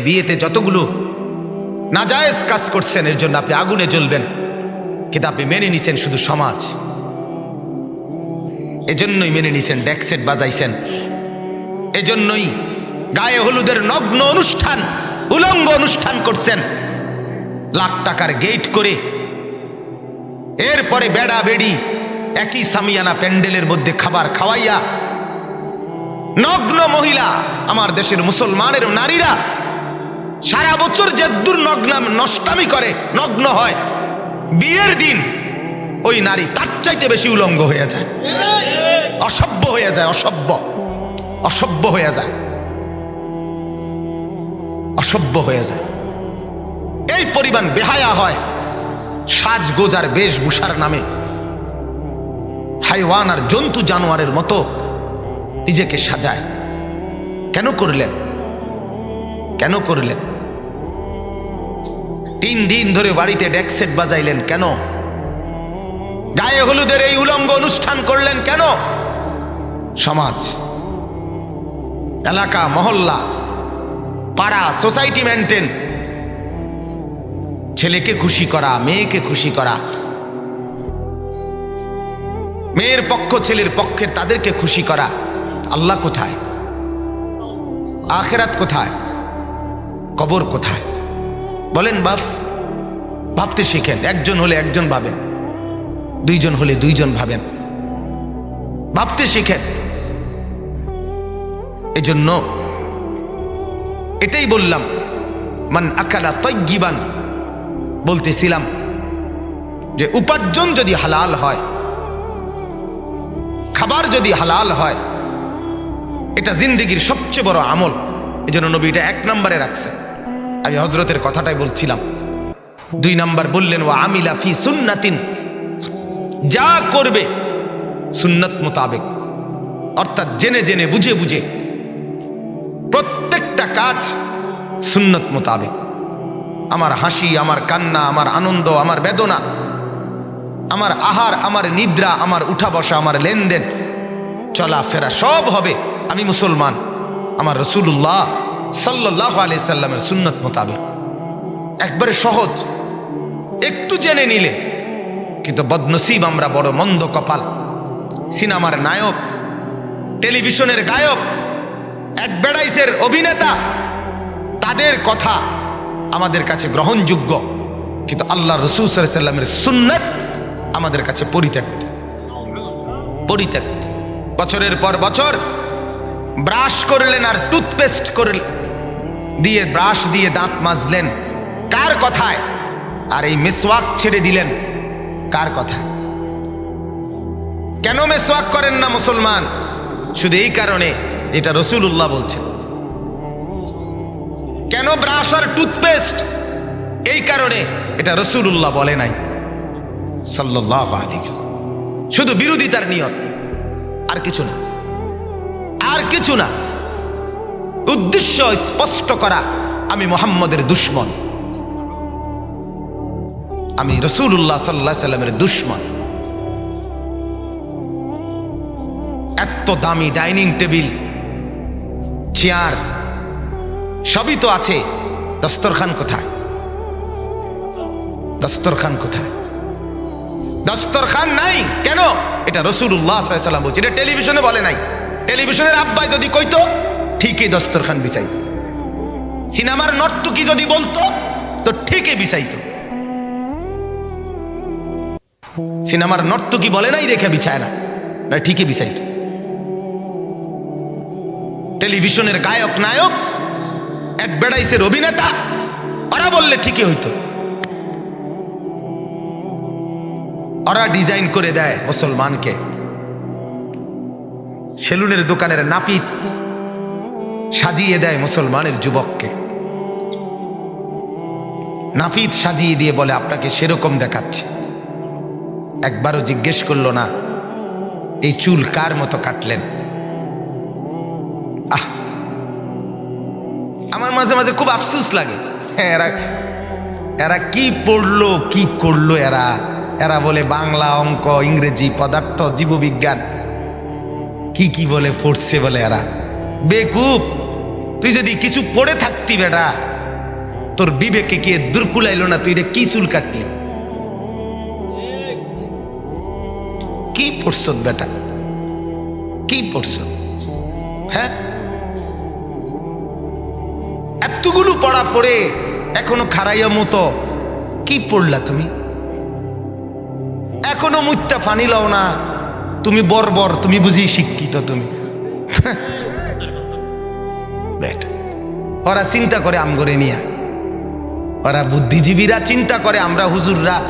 বিয়েতে যতগুলো নাজায়েজ কাজ করছেন, এর জন্য আপনি আগুনে জ্বলবেন। কিন্তু আপনি মেনে নিছেন শুধু সমাজ। এজন্যই মেনে নিছেন ডেকসেট বাজাইছেন। এজন্যই গায়ে হলুদের নগ্ন অনুষ্ঠান, উলঙ্গ অনুষ্ঠান করছেন। লাখ টাকার গেট করে এরপরে বেড়া বেড়ি, একই সামিয়ানা প্যান্ডেলের মধ্যে খাবার খাওয়াইয়া, নগ্ন মহিলা, আমার দেশের মুসলমানের নারীরা সারা বছর যে দুর্নগ্নাম নষ্টামি করে, নগ্ন হয়। বিয়ের দিন ওই নারী তার চাইতে বেশি উলঙ্গ হয়ে যায়। অসভ্য হয়ে যায়, অসভ্য। অসভ্য হয়ে যায়। অসভ্য হয়ে যায়। এই পরিমাণ বেহায়া হয় সাজগোজার বেশভূষার নামে। হাইওয়ান আর জন্তু জানোয়ারের মতো নিজেকে সাজায়। কেন করলেন? কেন করলেন? তিন দিন ধরে বাড়িতে ডেকসেট বাজাইলেন। কেন? গায়ে হলুদের এই উলঙ্গ অনুষ্ঠান করলেন কেন? সমাজ, এলাকা, মহল্লা, পাড়া, সোসাইটি মেনটেন। ছেলেকে খুশি করা, মেয়েকে খুশি করা। মেয়ের পক্ষ, ছেলের পক্ষের তাদেরকে খুশি করা। আল্লাহ কোথায়? আখেরাত কোথায়? কবর কোথায়? বলেন বাপ ভাবতে শিখেন, একজন হলে একজন ভাবেন, দুইজন হলে দুইজন ভাবেন। ভাবতে শিখেন। এজন্য এটাই বললাম, মান আকালা তৈগিবান বলতেছিলাম যে, উপার্জন যদি হালাল হয়, খাবার যদি হালাল হয়, এটা জিন্দিগির সবচেয়ে বড় আমল। এই জন্য নবী এটা এক নম্বরে রাখছে আমি হজরতের কথাটাই বলছিলাম। দুই নাম্বার বললেন ও আমিলা ফি সুন্নাতিন। যা করবে সুন্নত মোতাবেক। অর্থাৎ জেনে জেনে, বুঝে বুঝে। প্রত্যেকটা কাজ সুন্নত মোতাবেক। আমার হাসি, আমার কান্না, আমার আনন্দ, আমার বেদনা, আমার আহার, আমার নিদ্রা, আমার উঠা বসা, আমার লেনদেন, চলাফেরা সব হবে। আমি মুসলমান, আমার রসুল্লাহ সাল্লাহ আলি সাল্লামের সুন্নত মোতাবেক। একবারে সহজ, একটু জেনে নিলে। কিন্তু বদনসিব আমরা বড় মন্দ কপাল। সিনেমার নায়ক, টেলিভিশনের গায়ক অ্যাডভার্টাইজের অভিনেতা, তাদের কথা আমাদের কাছে গ্রহণযোগ্য। কিন্তু আল্লাহ রসুল সাল্লামের সুন্নত আমাদের কাছে পরিত্যক্ত। পরিত্যক্ত। বছরের পর বছর ব্রাশ করলেন আর টুথপেস্ট করলেন। দিয়ে ব্রাশ দিয়ে দাঁত মাজলেন। কার কথায়? আর এই মেসওয়াক ছেড়ে দিলেন। কার কথায়? কেন মেসওয়াক করেন না মুসলমান? শুধু এই কারণে এটা রসুল্লাহ বলছেন। কেন ব্রাশ আর টুথপেস্ট? এই কারণে এটা রসুল্লাহ বলে নাই। সাল্লাহ শুধু বিরোধিতার নিয়ত। আর কিছু না। আর কিছু না। উদ্দেশ্য স্পষ্ট করা, আমি মোহাম্মদের দুশ্মন। আমি রসুল্লাহ সাল্লাহ সাল্লামের দুশ্মন। এত দামি ডাইনিং টেবিল, চেয়ার, সবই তো আছে। দস্তরখান কোথায়? দস্তরখান কোথায়? দস্তরখান নাই? কেন? এটা রসুল্লাহ সাল্লাম বলছে। এটা টেলিভিশনে বলে নাই। টেলিভিশনের আব্বাই যদি কইতো ঠিকই দস্তরখান বিছাইতো সিনেমার নর্তকি যদি বলতো, তো ঠিকই বিছাইতো সিনেমার নর্তকি বলে নাই দেখে বিছায় না না ঠিকই বিছাইতো টেলিভিশনের গায়ক, নায়ক অ্যাডভার্টাইজের অভিনেতা, ওরা বললে ঠিকই হইতো। ওরা ডিজাইন করে দেয় মুসলমানকে। সেলুনের দোকানের নাপিত সাজিয়ে দেয় মুসলমানের যুবককে। নাপিত সাজিয়ে দিয়ে বলে, আপনাকে সেরকম দেখাচ্ছে। একবারও জিজ্ঞেস করল, না, এই চুল কার মতো কাটলেন? আহ, আমার মাঝে মাঝে খুব আফসুস লাগে। হ্যাঁ এরা এরা কি পড়ল, কি করল এরা? এরা বলে, বাংলা অঙ্ক, ইংরেজি পদার্থ, জীববিজ্ঞান। কি কি বলে পড়ছে বলে এরা। বেকুব! তুই যদি কিছু পড়ে থাকতি বেটা, তোর বিবেকে কে দুর্কুলাইলো না, তুই রে কি চুল কাটলি? কি পড়ছ বেটা? কি পড়ছ হ্যাঁ? এতগুলো পড়া পড়ে এখনও খারাইয়া মতো কি পড়লা তুমি? এখনও মুত্যা ফানি লও না, তুমি বর্বর, তুমি বুঝি শিক্ষিত তুমি। বেটা ওরা চিন্তা করে আম করে নিয়া। ওরা বুদ্ধিজীবীরা চিন্তা করে, আমরা হুজুররা,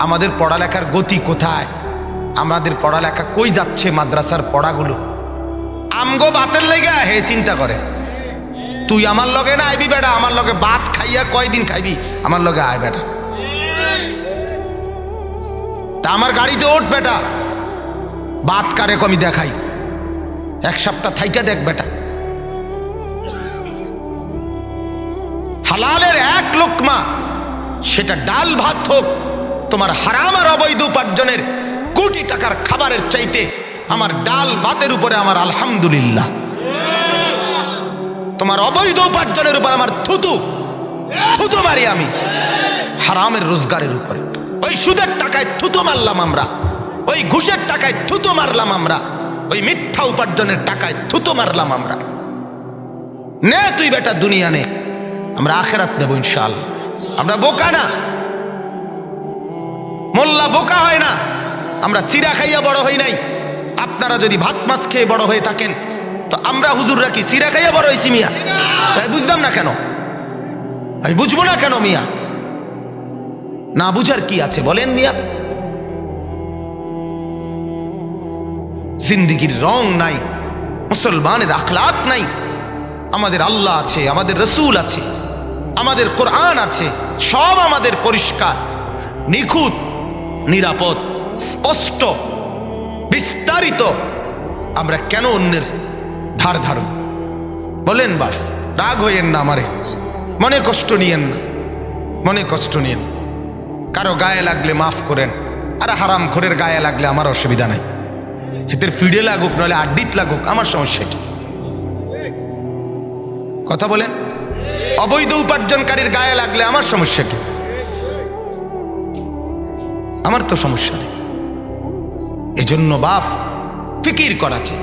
আমাদের পড়ালেখার গতি কোথায়? আমাদের পড়ালেখা কই যাচ্ছে মাদ্রাসার পড়াগুলো? আমগো বাতের লেগে, হে চিন্তা করে। তুই আমার লগে না আইবি বেটা? আমার লগে ভাত খাইয়া কয়দিন খাইবি? আমার লগে আয় বেটা। তা আমার গাড়িতে ওঠ বেটা। ভাত কারে কমি দেখাই? এক সপ্তাহ থাইকা দেখ বেটা। হালালের এক লোকমা, সেটা ডাল ভাত হোক, তোমার হারাম আর অবৈধ উপার্জনের কোটি টাকার খাবারের চাইতে আমার ডাল ভাতের উপরে আমার আলহামদুলিল্লাহ। তোমার অবৈধ উপার্জনের উপর আমার থুতু থুতু মারি আমি, হারামের রোজগারের উপরে। ওই সুদের টাকায় থুতু মারলাম আমরা, ওই ঘুষের টাকায় থুতু মারলাম আমরা, ওই মিথ্যা উপার্জনের টাকায় থুতু মারলাম আমরা। নে তুই বেটা দুনিয়া নে। আমরা আখেরাত নেব ইনশাল আমরা বোকা না। মোল্লা বোকা হয় না। আমরা চিরা খাইয়া বড় হই নাই। আপনারা যদি ভাত মাছ খেয়ে বড় হয়ে থাকেন, তো আমরা হুজুররা কি চিরা খাইয়া বড় হয়েছি মিয়া? তাই বুঝলাম না কেন? আমি বুঝব না কেন মিয়া? না বুঝার কি আছে বলেন মিয়া? জিন্দিগির রং নাই, মুসলমানের আখলাক নাই। আমাদের আল্লাহ আছে, আমাদের রসুল আছে। আমাদের কোরআন আছে, সব আমাদের পরিষ্কার, নিখুঁত, নিরাপদ, স্পষ্ট, বিস্তারিত। আমরা কেন অন্যের ধার ধারব বলেন বাস, রাগ হইয়েন না আমারে। মনে কষ্ট নিয়েন না। মনে কষ্ট নিয়েন। কারও গায়ে লাগলে মাফ করেন, আর হারাম খোরের গায়ে লাগলে আমার অসুবিধা নাই। হেতের ফিডে লাগুক নাহলে আড্ডিত লাগুক, আমার সমস্যা কি? কথা বলেন। অবৈধ উপার্জনকারীর গায়ে লাগলে আমার সমস্যা কি? আমার তো সমস্যা নেই। এজন্য বাপ, ফিকির করাছে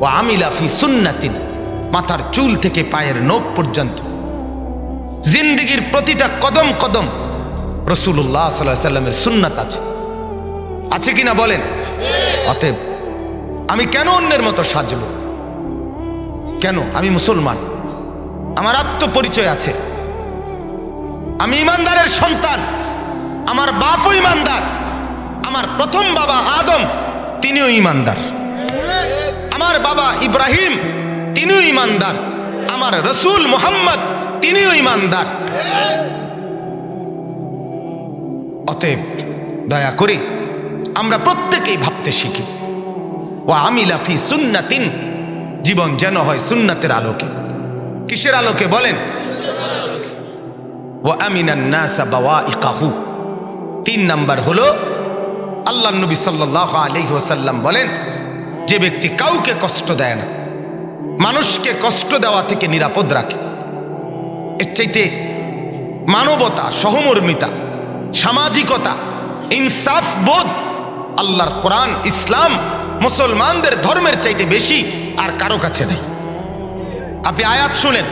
ও আমিলাফি সুন্নাতিন, মাথার চুল থেকে পায়ের নখ পর্যন্ত। জিন্দিগির প্রতিটা কদম কদম রসুল্লাহ সাল্লাহ সাল্লামের সুন্নাত আছে। আছে কিনা বলেন? অতএব আমি কেন অন্যের মতো সাজব? কেন? আমি মুসলমান। আমার আত্মপরিচয় আছে। আমি ইমানদারের সন্তান। আমার বাপও ইমানদার। আমার প্রথম বাবা আদম, তিনিও ইমানদার। আমার বাবা ইব্রাহিম, তিনিও ইমানদার। আমার রসুল মোহাম্মদ, তিনিও ইমানদার। অতএব দয়া করে আমরা প্রত্যেকেই ভাবতে শিখি। ও আমিলাফি সুন্নাতিন, জীবন যেন হয় সুন্নাতের আলোকে। কিসের আলোকে বলেন? ও আমিনান নাসা বাওয়া ইকাহু তিন নাম্বার হলো, আল্লাহ নবী সাল্লাহ আলহি ওসাল্লাম বলেন, যে ব্যক্তি কাউকে কষ্ট দেয় না, মানুষকে কষ্ট দেওয়া থেকে নিরাপদ রাখে। এর চাইতে মানবতা, সহমর্মিতা, সামাজিকতা, ইনসাফ বোধ আল্লাহর কোরআন, ইসলাম, মুসলমানদের ধর্মের চাইতে বেশি আর কারও কাছে নেই। আপনি আয়াত শুনেন।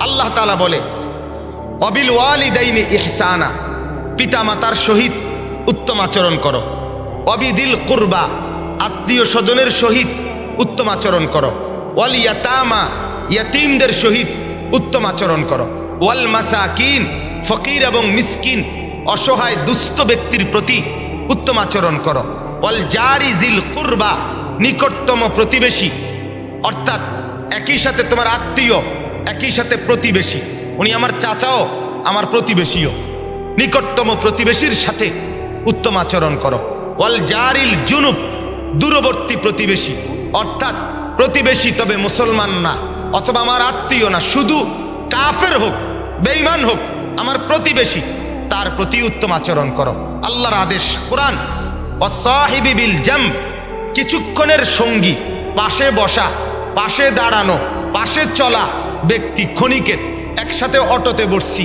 আল্লাহ তালা বলে, অবিল ওয়ালিদাইনি ইহসানা। পিতা মাতার সহিত উত্তম আচরণ করো। অবিদিল কুরবা, আত্মীয় স্বজনের সহিত উত্তম আচরণ করো। ওয়াল ইয়াতামা, ইয়াতিমদের সহিত উত্তম আচরণ করো। ওয়াল মাসাকিন, ফকির এবং মিসকিন, অসহায় দুস্থ ব্যক্তির প্রতি উত্তম আচরণ করো। ওয়াল জারি জিল কুরবা, নিকটতম প্রতিবেশী, অর্থাৎ একই সাথে তোমার আত্মীয়, একই সাথে প্রতিবেশী। উনি আমার চাচাও, আমার প্রতিবেশীও। নিকটতম প্রতিবেশীর সাথে উত্তম আচরণ করো। ওয়াল জারিল জুনুব, দূরবর্তী প্রতিবেশী। অর্থাৎ প্রতিবেশী তবে মুসলমান না, অথবা আমার আত্মীয় না, শুধু কাফের হোক, বেঈমান হোক, আমার প্রতিবেশী, তার প্রতি উত্তম আচরণ করো। আল্লাহর আদেশ, কোরআন অসাহিবি বিল জাম্ব, কিছুক্ষণের সঙ্গী, পাশে বসা পাশে দাঁড়ানো, পাশে চলা ব্যক্তি ক্ষণিকের। একসাথে অটোতে বসছি,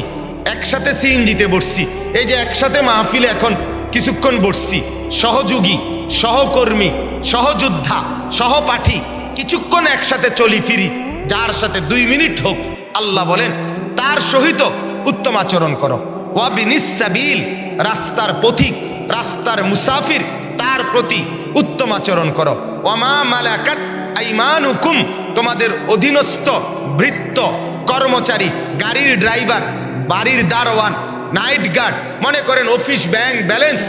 একসাথে সিএনজিতে বসছি। এই যে একসাথে মাহফিলে এখন কিছুক্ষণ বসছি। সহযোগী, সহকর্মী, সহযোদ্ধা, সহপাঠী, কিছুক্ষণ একসাথে চলি ফিরি। যার সাথে দুই মিনিট হোক, আল্লাহ বলেন, তার সহিত উত্তম আচরণ করো। ওয়াবিনিসাবিল রাস্তার পথিক, রাস্তার মুসাফির, তার প্রতি উত্তম আচরণ করো। ওয়ামা মালাকাত আইমানুকুম, তোমাদের অধীনস্থ ভৃত্য কর্মচারী, গাড়ির ড্রাইভার, বাড়ির দারোয়ান, নাইট গার্ড, মনে করেন অফিস, ব্যাংক ব্যালেন্স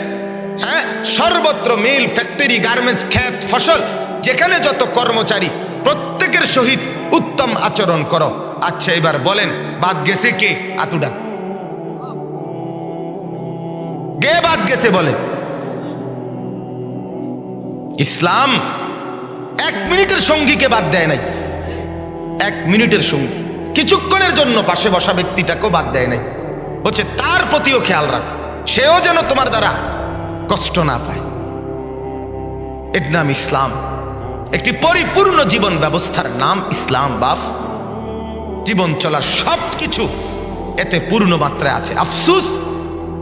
হ্যাঁ? সর্বত্র মিল, ফ্যাক্টরি, গার্মেন্টস খ্যাত ফসল, যেখানে যত কর্মচারী, প্রত্যেকের সহিত উত্তম আচরণ করো। আচ্ছা এবার বলেন, বাদ গেছে কে? আতুডা। গে বাদ গেছে বলেন? ইসলাম এক মিনিটের সঙ্গীকে বাদ দেয় নাই। এক মিনিটের সঙ্গী। কিছুক্ষণের জন্য পাশে বসা ব্যক্তিটাকেও বাদ দেয় নাই। বলছে, তার প্রতিও খেয়াল রাখ। সেও যেন তোমার দ্বারা কষ্ট না পায়। এর নাম ইসলাম। একটি পরিপূর্ণ জীবন ব্যবস্থার নাম ইসলাম, বাফ। জীবন চলার সব কিছু এতে পূর্ণ মাত্রায় আছে। আফসুস,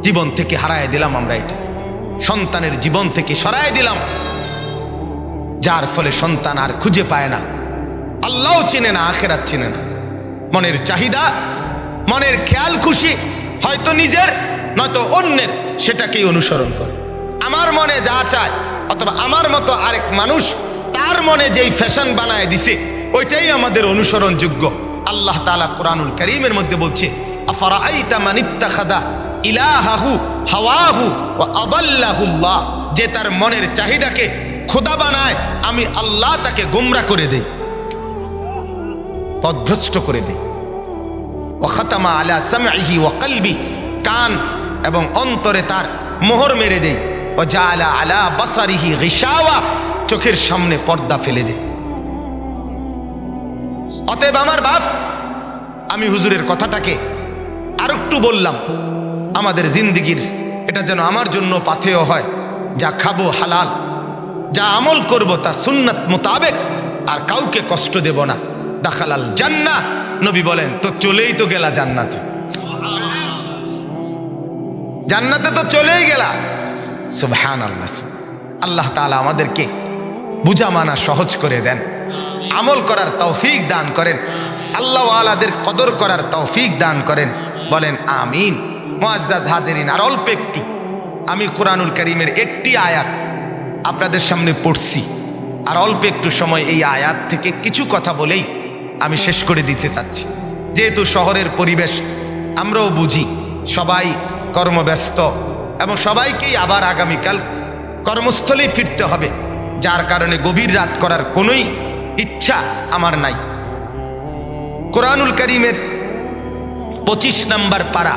জীবন থেকে হারায় দিলাম আমরা এটা। সন্তানের জীবন থেকে সরায় দিলাম। যার ফলে সন্তান আর খুঁজে পায় না। আল্লাহ চিনে না, আখেরাত চিনে না। মনের চাহিদা, মনের খেয়াল খুশি, হয়তো নিজের, নয়তো অন্যের, সেটাকেই অনুসরণ করে। আমার মনে যা চায়, অথবা আমার মতো আরেক মানুষ, তার মনে যেই ফ্যাশন বানায় দিছে, ওইটাই আমাদের অনুসরণযোগ্য। আল্লাহ তালা কোরআনুল করিমের মধ্যে বলছে ইলাহাহু হাওয়াহু ওয়া আদাল্লাহুল্লাহ। যে তার মনের চাহিদাকে খোদা বানায়, আমি আল্লাহ তাকে গোমরা করে দেই পদভ্রষ্ট করে দেই। ওখাতামা আলা সামহি ও কলবি, কান এবং অন্তরে তার মোহর মেরে দেই। ও যা আলা আলা বাসারিহি গিসাওয়া চোখের সামনে পর্দা ফেলে দেয় অতএব আমার বাপ, আমি হুজুরের কথাটাকে আর একটু বললাম, আমাদের জিন্দিগির, এটা যেন আমার জন্য পাথেয় হয়, যা খাব হালাল। যা আমল করব তা সুন্নাত মোতাবেক, আর কাউকে কষ্ট দেব না। দাখালাল জান্না নবী বলেন, তো চলেই তো গেলা জান্নাতে। জান্নাতে তো চলেই গেলা। সুবহান আল্লাহ আল্লাহ তাআলা আমাদেরকে বুঝা মানা সহজ করে দেন। আমল করার তৌফিক দান করেন। আল্লাহ আলাদের কদর করার তৌফিক দান করেন। বলেন, আমিন। মোয়াজ্জাজ হাজেরিন, আর অল্প একটু। আমি কোরআনুল করিমের একটি আয়াত আপনাদের সামনে পড়ছি। আর অল্প একটু সময় এই আয়াত থেকে কিছু কথা বলেই আমি শেষ করে দিতে চাচ্ছি। যেহেতু শহরের পরিবেশ, আমরাও বুঝি, সবাই কর্মব্যস্ত এবং সবাইকেই আবার আগামীকাল কর্মস্থলেই ফিরতে হবে। যার কারণে গভীর রাত করার কোনোই ইচ্ছা আমার নাই। কোরআনুল করিমের পঁচিশ নাম্বার পাড়া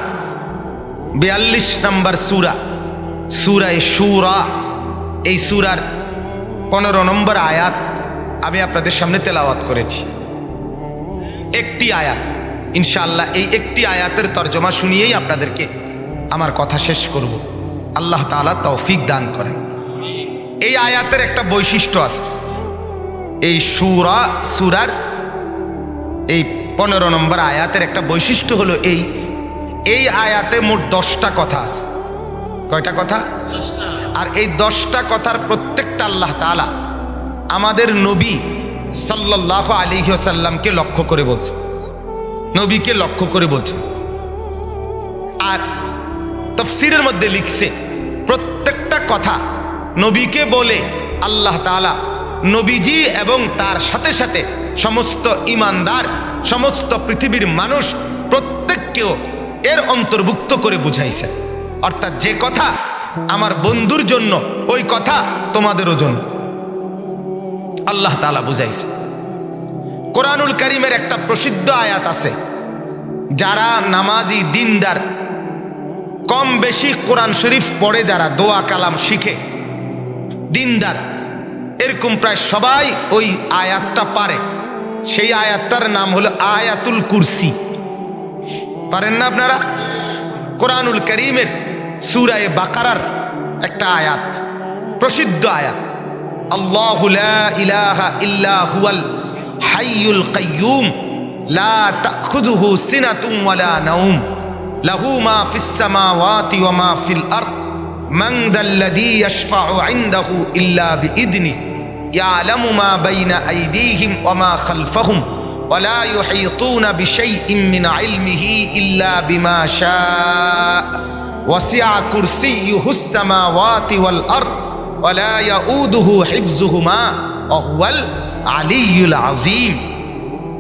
বিয়াল্লিশ নাম্বার সুরা, সুরায় সুরা এই সুরার পনেরো নম্বর আয়াত আমি আপনাদের সামনে তেলাওয়াত করেছি। একটি আয়াত, ইনশাআল্লাহ এই একটি আয়াতের তর্জমা শুনিয়েই আপনাদেরকে আমার কথা শেষ করব। আল্লাহ তাআলা তৌফিক দান করেন। এই আয়াতের একটা বৈশিষ্ট্য আছে। এই সুরা, সুরার এই পনেরো নম্বর আয়াতের একটা বৈশিষ্ট্য হলো এই। এই আয়াতে মোট দশটা কথা আছে। কয়টা কথা? আর এই দশটা কথার প্রত্যেকটা আল্লাহ তালা আমাদের নবী সাল্লাহ আলিহাসাল্লামকে লক্ষ্য করে বলছে। নবীকে লক্ষ্য করে বলছে। আর তফসিরের মধ্যে লিখছে, প্রত্যেকটা কথা নবীকে বলে আল্লাহ তালা নবীজি এবং তার সাথে সাথে সমস্ত ইমানদার সমস্ত পৃথিবীর মানুষ প্রত্যেককেও এর অন্তর্ভুক্ত করে বুঝাইছেন। অর্থাৎ যে কথা আমার বন্ধুর জন্য ওই কথা তোমাদের ওজন। আল্লাহ তালা বুঝাইছে। কোরআনুল করিমের একটা প্রসিদ্ধ আয়াত আছে। যারা নামাজি, দিনদার, কম বেশি কোরআন শরীফ পড়ে যারা দোয়া কালাম শিখে, দিনদার, এরকম প্রায় সবাই ওই আয়াতটা পারে। সেই আয়াতটার নাম হলো আয়াতুল কুরসি। পারেন না আপনারা? কোরআনুল করিমের সুরায় বাকারার একটা আয়াত প্রসিদ্ধ আয়াত আল্লাহ ইলাহা ইল্লা হুয়াল হাইয়ুল কাইয়ুম লা তাখুদুহু সিনাতুম ওয়ালা নাউম লাহু মা ফিস সামাওয়াতি ওয়া মা ফিল আরদ মান দাল্লাযী ইয়াশফাউ ইনদাহু ইল্লা বিইদনি ইয়ালামু মা বাইনা আইদিহিম ওয়া মা খালফাহুম ولا يحيطون بشيء من علمه إلا بما شاء ওয়াসিয়া কুরসি ওয়াতি ওয়াল ওয়াল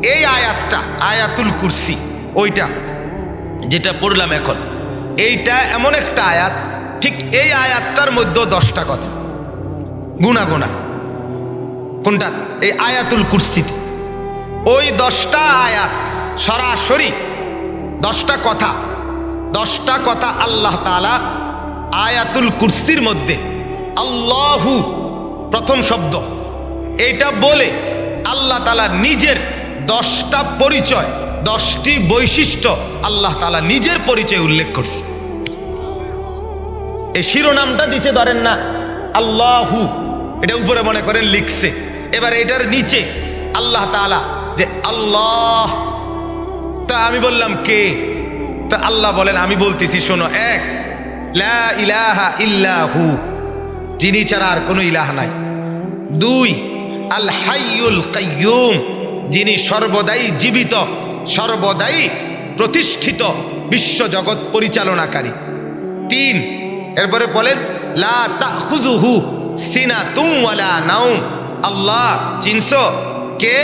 এই আয়াতটা, আয়াতুল কুরসি, ওইটা যেটা পড়লাম এখন, এইটা এমন একটা আয়াত, ঠিক এই আয়াতটার মধ্যে দশটা কথা। গুনা গুনা। কোনটা? এই আয়াতুল কুরসিতে। ওই দশটা আয়াত সরাসরি দশটা কথা দশটা কথা আল্লাহ তালা আয়াতুল কুরসির মধ্যে। আল্লাহু প্রথম শব্দ। এটা বলে আল্লাহ তালা নিজের দশটা পরিচয়, দশটি বৈশিষ্ট্য আল্লাহ তালা নিজের পরিচয় উল্লেখ করছে। এই শিরোনামটা দিছে ধরেন না, আল্লাহু। এটা উপরে মনে করেন লিখছে। এবার এটার নিচে আল্লাহ তালা যে আল্লাহ। তা আমি বললাম কে? তা আল্লাহ বলেন, আমি বলতেছি, শোনো, এক, লা ইলাহা ইল্লাহু, যিনি ছাড়া আর কোনো ইলাহ নাই। দুই, আল হাইয়ুল কাইয়ুম, যিনি সর্বদাই জীবিত, সর্বদাই প্রতিষ্ঠিত বিশ্বজগৎ পরিচালনাকারী। তিন, এরপরে বলেন, লা তাখুজুহু সিনাতুম ওয়ালা নাউম আল্লাহ চিনছো কে?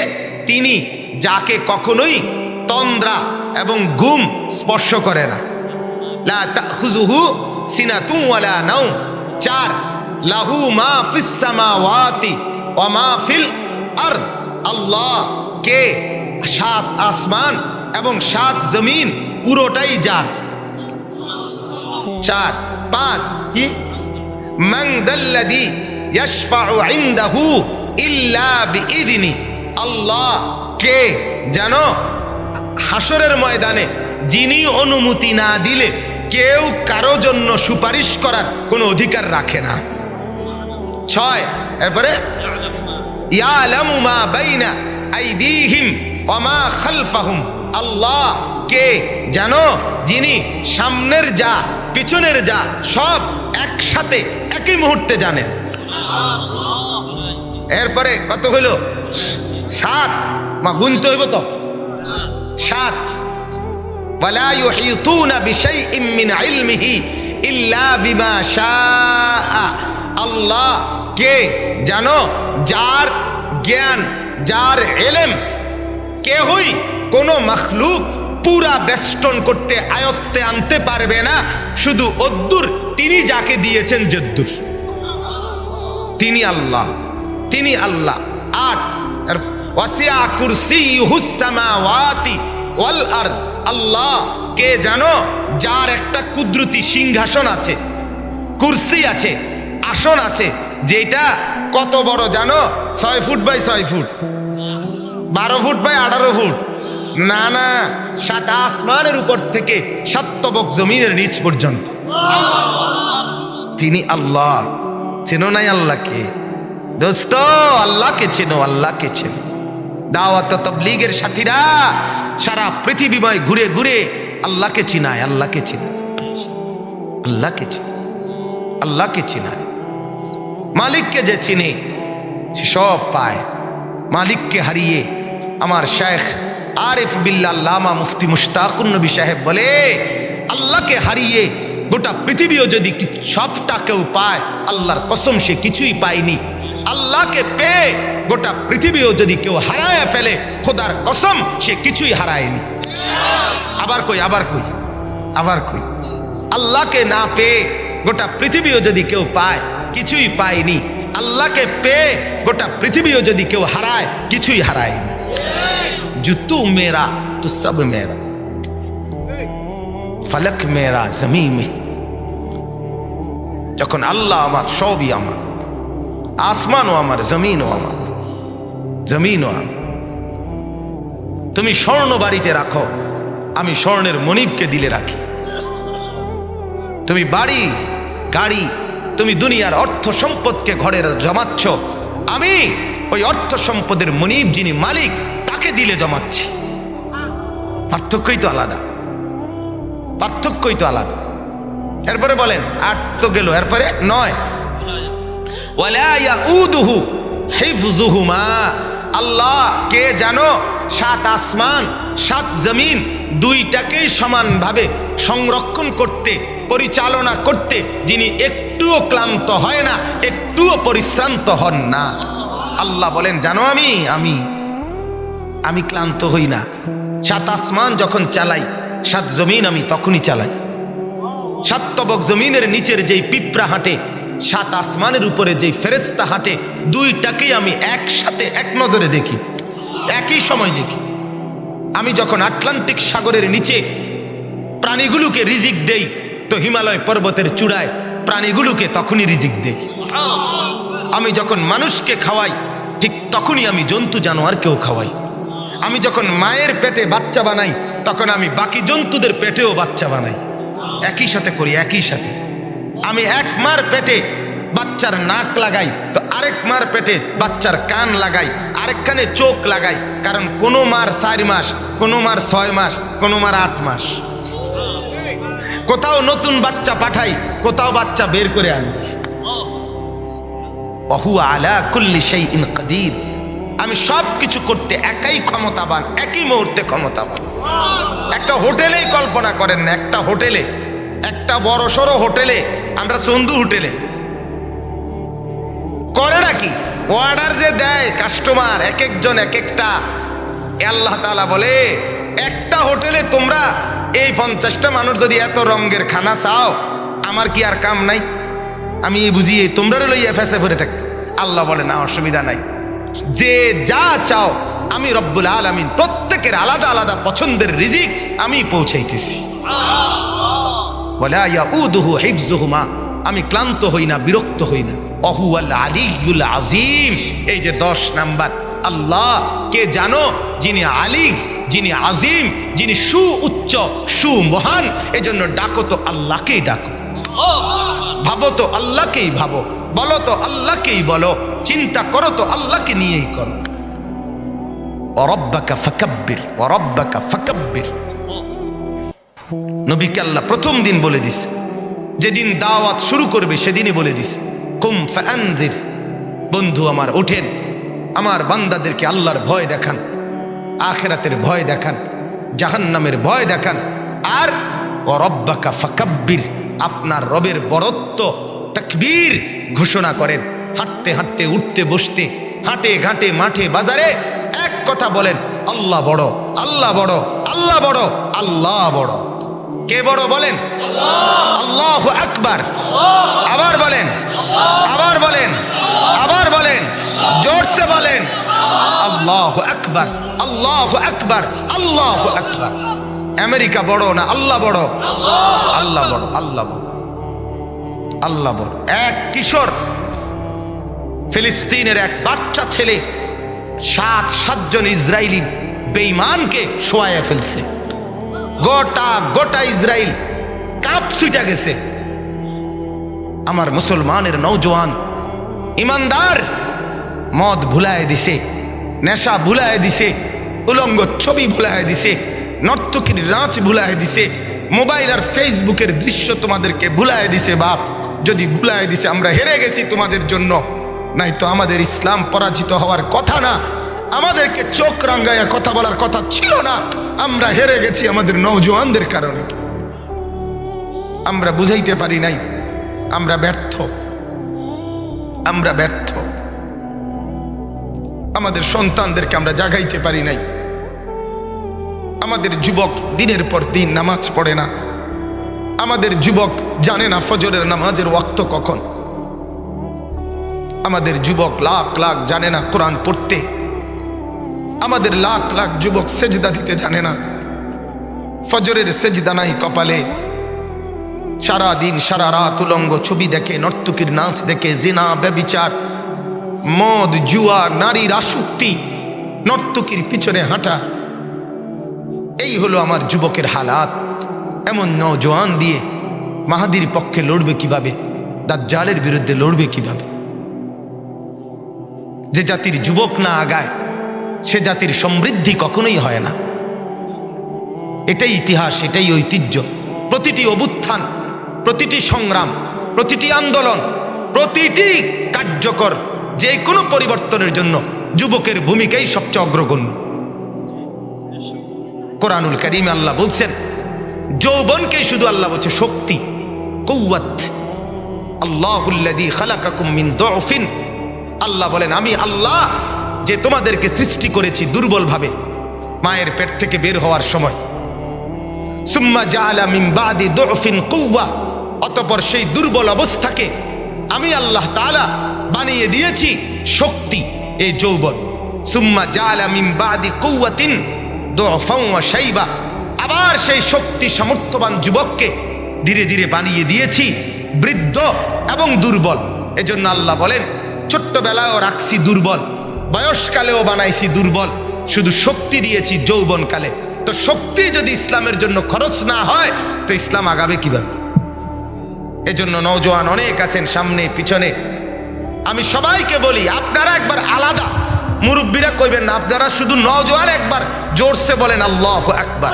তিনি যাকে কখনোই তন্দ্রা এবং গুম স্পর্শ করে না। লা তাখুজুহু সিনাতুম ওয়ালা নাউম চার, লাহু মা ফিস সামাওয়াতি ওয়া মা ফিল আরদ। আল্লাহ কে? সাত আসমান এবং সাত জমিন পুরোটাই যার। চার, পাঁচ, কি? মান দাল্লাদি ইয়াশফাউ ইনদাহু ইল্লা বিইذনি আল্লাহ কে? জানো? হাসরের ময়দানে যিনি অনুমতি না দিলে কেউ কারও জন্য সুপারিশ করার কোনো অধিকার রাখে না। ছয়, এরপরে আল্লাহ কে জানো? যিনি সামনের যা, পিছনের যা, সব একসাথে একই মুহূর্তে জানেন। এরপরে কত হইল সাত। মা, গুনতে হইব তো। সাত। আল্লাহ, কে? জানো? যার জ্ঞান, যার এলেম, কেহই কোন মখলুক পুরা বেষ্টন করতে, আয়ত্তে আনতে পারবে না। শুধু অদ্দুর, তিনি যাকে দিয়েছেন জদ্দুর তিনি আল্লাহ তিনি আল্লাহ। আট ওয়াসিয়া কুরসি হুসামাওয়াতি ওয়াল আরদ আল্লাহ কে জানো? যার একটা কুদরতি সিংহাসন আছে, কুরসি আছে, আসন আছে যেটা কত বড় জানো? ছয় ফুট বাই ছয় ফুট। বারো ফুট বাই আঠারো ফুট। না না, সাত আসমানের উপর থেকে সাতবক জমিনের নিচ পর্যন্ত। তিনি আল্লাহ। চেনো নাই আল্লাহকে? দোস্ত, আল্লাহকে চেনো আল্লাহকে চেনো। দাওয়াত তবলিগের সাথীরা সারা পৃথিবীময় ঘুরে ঘুরে আল্লাহকে চিনায় আল্লাহকে চিনায়। আল্লাহকে চিনায় আল্লাহকে চিনায়। মালিককে যে চিনে, সে সব পায়। মালিককে হারিয়ে আমার শেখ আরিফ বিল্লাহ লামা মুফতি মুশতাকুন নবী সাহেব বলে, আল্লাহকে হারিয়ে গোটা পৃথিবীও যদি সবটা কেউ পায়, আল্লাহর কসম সে কিছুই পায়নি। আল্লাহকে পেয়ে গোটা পৃথিবীও যদি কেউ হারায় ফেলে, খোদার কসম, সে কিছুই হারায়নি। আবার কই আবার কই আবার কই। আল্লাহকে না পেয়ে গোটা পৃথিবীও যদি কেউ পায়, কিছুই পায়নি। আল্লাহকে পেয়ে গোটা পৃথিবীও যদি কেউ হারায়, কিছুই হারায়নি। জুতু মেরা, তো সব মেরা। ফলক মেরা জমি মে। যখন আল্লাহ আমার, সবই আমার। আসমানও আমার, জমিনও আমার জমিনও আমার। তুমি স্বর্ণ বাড়িতে রাখো, আমি স্বর্ণের মনিবকে দিলে রাখি। তুমি বাড়ি, গাড়ি, তুমি দুনিয়ার অর্থ সম্পদকে ঘরে জমাচ্ছ, আমি ওই অর্থ সম্পদের মনিব যিনি মালিক, তাকে দিলে জমাচ্ছি। পার্থক্যই তো আলাদা, পার্থক্যই তো আলাদা। এরপরে বলেন, আট তো গেল, এরপরে নয়। আল্লাহ, কে জানো সাত আসমান, সাত জমিন দুইটাকেই সমানভাবে সংরক্ষণ করতে, পরিচালনা করতে যিনি একটুও ক্লান্ত হয় না, একটুও পরিশ্রান্ত হন না। আল্লাহ বলেন, জানো আমি? আমি আমি ক্লান্ত হই না। সাত আসমান যখন চালাই, সাত জমিন আমি তখনই চালাই। সাত তবক জমিনের নিচের যেই পিঁপড়া হাঁটে সাত আসমানের উপরে যেই ফেরেস্তা হাঁটে, দুইটাকেই আমি একসাথে এক নজরে দেখি, একই সময় দেখি। আমি যখন আটলান্টিক সাগরের নিচে প্রাণীগুলোকে রিজিক দেই, তো হিমালয় পর্বতের চূড়ায় প্রাণীগুলোকে তখনই রিজিক দেই। আমি যখন মানুষকে খাওয়াই, ঠিক তখনই আমি জন্তু জানোয়ারকেও খাওয়াই। আমি যখন মায়ের পেটে বাচ্চা বানাই, তখন আমি বাকি জন্তুদের পেটেও বাচ্চা বানাই। একই সাথে করি, একই সাথে। আমি এক মার পেটে বাচ্চার নাক লাগাই, তো আরেক মার পেটে বাচ্চার কান লাগাই, আরেকখানে চোখ লাগাই, কারণ কোনো মার চার মাস, কোনো মার ছয় মাস, কোনো মার আট মাস। কোথাও নতুন বাচ্চা পাঠাই, কোথাও বাচ্চা বের করে আনি। অহু আলা কুল্লি সেই ইন কাদির। আমি সব কিছু করতে একাই ক্ষমতাবান, একই মুহূর্তে ক্ষমতাবান। একটা হোটেলেই কল্পনা করেন না, একটা হোটেলে, একটা বড় সড়ো হোটেলে আমরা সন্ধু হোটেলে। করে নাকি? অর্ডার যে দেয় কাস্টমার এক একজন এক একটা আল্লাহ তাআলা বলে, একটা হোটেলে তোমরা এই পঞ্চাশটা মানুষ যদি এত রঙের খানা চাও, আমার কি আর কাম নাই? আমি বুঝিয়ে তোমরা লইয়া ফেসে ভরে থাকতে আল্লাহ বলে, না, অসুবিধা নাই। যে যা চাও, আমি রব্বুল আলামিন প্রত্যেকের আলাদা আলাদা পছন্দের রিজিক আমি পৌঁছাইতেছি। আমি ক্লান্ত হই না, বিরক্ত হই না। অহু আল আজিম এই যে দশ নাম্বার, আল্লাহ কে জানো? যিনি আলিগ, যিনি আজিম যিনি সু উচ্চ সু মহান এজন্য ডাকো তো আল্লাহকেই ডাকো। ভাবো তো আল্লাহকেই ভাবো, বলো তো আল্লাহকেই বলো, চিন্তা করো তো আল্লাহকে নিয়েই করো। অরব্বাকা ফাকাব্বির অরব্বাকা ফাকাব্বির। নবীকে আল্লাহ প্রথম দিন বলে দিছে। যেদিন দাওয়াত শুরু করবে সেদিনই বলে দিছে। কুম ফানজির বন্ধু আমার, ওঠেন। আমার বান্দাদেরকে আল্লাহর ভয় দেখান। আখেরাতের ভয় দেখান। জাহান্নামের ভয় দেখান। আর অরব্বাকা ফাকাব্বির, আপনার রবের বরত্ব, তাকবীর ঘোষণা করেন। হাঁটতে হাঁটতে, উঠতে বসতে, হাঁটে ঘাটে, মাঠে বাজারে এক কথা বলেন, আল্লাহ বড় আল্লাহ বড় আল্লাহ বড় আল্লাহ বড়। কে বড় বলেন? আল্লাহ আকবার। আবার বলেন। আবার বলেন। আবার বলেন। জোরসে বলেন। আল্লাহ আকবার। আল্লাহ আকবার। আল্লাহ আকবার। আমেরিকা বড় না? আল্লাহ বড়। আল্লাহ বড়। আল্লাহ বড়। আল্লাহ বড়। এক কিশোর, ফিলিস্তিনের এক বাচ্চা ছেলে, সাত, সাতজন ইসরায়েলি বেঈমানকে শোয়াইয়া ফেলছে। গোটা গোটা ইসরায়েল কাপ ছুটা গেছে। আমার মুসলমানের নৌজওয়ান ইমানদার মদ ভুলায় দিছে, নেশা ভুলায় দিছে, উলঙ্গ ছবি ভুলায় দিছে, নর্তকীর নাচ ভুলায় দিছে, মোবাইল আর ফেসবুকের দৃশ্য তোমাদেরকে ভুলায় দিছে বাপ। যদি ভুলায় দিছে, আমরা হেরে গেছি তোমাদের জন্য। নাই তো আমাদের ইসলাম পরাজিত হওয়ার কথা না। আমাদেরকে চোখ রাঙ্গাইয়া কথা বলার কথা ছিল না। আমরা হেরে গেছি আমাদের নৌজওয়ানদের কারণে। আমরা বুঝাইতে পারি নাই, আমরা ব্যর্থ। আমরা ব্যর্থ। আমাদের সন্তানদেরকে আমরা জাগাইতে পারি নাই। আমাদের যুবক দিনের পর দিন নামাজ পড়ে না। আমাদের যুবক জানে না ফজরের নামাজের ওয়াক্ত কখন। আমাদের যুবক লাখ লাখ জানে না কোরআন পড়তে আমাদের লাখ লাখ যুবক সেজদা দিতে জানে না। ফজরের সেজদা নাই কপালে। সারা দিন, সারা রাত উলঙ্গ ছবি দেখে, নর্তকীর নাচ দেখে, জিনা, ব্যবিচার, মদ, জুয়া, নারীর আসক্তি, নর্তকীর পিছনে হাঁটা। এই হলো আমার যুবকের হালাত। এমন নজওয়ান দিয়ে মাহাদির পক্ষে লড়বে কীভাবে? দাজ্জালের বিরুদ্ধে লড়বে কীভাবে? যে জাতির যুবক না আগায় সে জাতির সমৃদ্ধি কখনোই হয় না। এটাই ইতিহাস, এটাই ঐতিহ্য। প্রতিটি অবুত্থান প্রতিটি সংগ্রাম, প্রতিটি আন্দোলন, প্রতিটি কার্যকর যে কোনো পরিবর্তনের জন্য যুবকের ভূমিকাই সবচেয়ে অগ্রগণ্য। কোরআনুল করিম আল্লাহ বলছেন, যৌবনকেই শুধু আল্লাহ বলছে শক্তি কৌয়াত আল্লাহুল্লাদি খালাকাকুম দফিন। আল্লাহ বলেন, আমি আল্লাহ যে তোমাদেরকে সৃষ্টি করেছি দুর্বলভাবে, মায়ের পেট থেকে বের হওয়ার সময়। সুম্মা জাআলা মিন বাদি দফিন কৌয়া অতপর সেই দুর্বল অবস্থাকে আমি আল্লাহ তাআলা বানিয়ে দিয়েছি শক্তি এই যৌবন। সুম্মা জাআলা মিন বাদি কৌয়াতিন দফাও ওয়া শাইবা, আবার সেই শক্তি সামর্থ্যবান যুবককে ধীরে ধীরে বানিয়ে দিয়েছি বৃদ্ধ এবং দুর্বল। এজন্য আল্লাহ বলেন, ছোট্টবেলায়ও রাখছি দুর্বল বয়সকালেও বানাইছি দুর্বল। শুধু শক্তি দিয়েছি যৌবনকালে। তো শক্তি যদি ইসলামের জন্য খরচ না হয়, তো ইসলাম আগাবে কীভাবে? এজন্য নৌজওয়ান অনেক আছেন সামনে, পিছনে। আমি সবাইকে বলি, আপনারা একবার আলাদা। মুরব্বীরা কইবেন না, আপনারা শুধু নজওয়ান একবার, জোরসে বলেন আল্লাহ একবার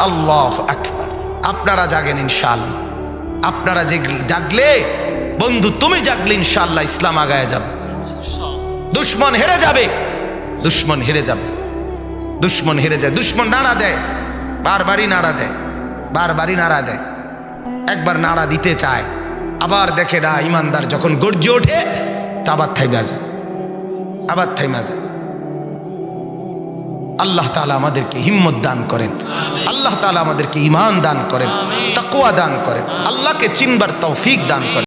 আল্লাহ একবার আপনারা জাগেন ইনশাআল্লাহ। আপনারা জেগ- জাগলে বন্ধু, তুমি জাগলে ইনশাল্লাহ ইসলাম আগায় যাবে। দুশ্মন হেরে যাবে। দুশ্মন হেরে যাবে। দুশ্মন হেরে যায়। দুশ্মন নাড়া দেয়। বারবারই নাড়া দেয়। বারবারই নাড়া দেয়। একবার নাড়া দিতে চায়। আবার দেখে না ইমানদার যখন গর্জে ওঠে তা আবার থাইমা যায়। আবার থাইমা যায়। আল্লাহ তালা আমাদেরকে হিম্মত দান করেন। আল্লাহ তালা আমাদেরকে ইমান দান করেন। তাকুয়া দান করেন। আল্লাহকে চিনবার তৌফিক দান করেন।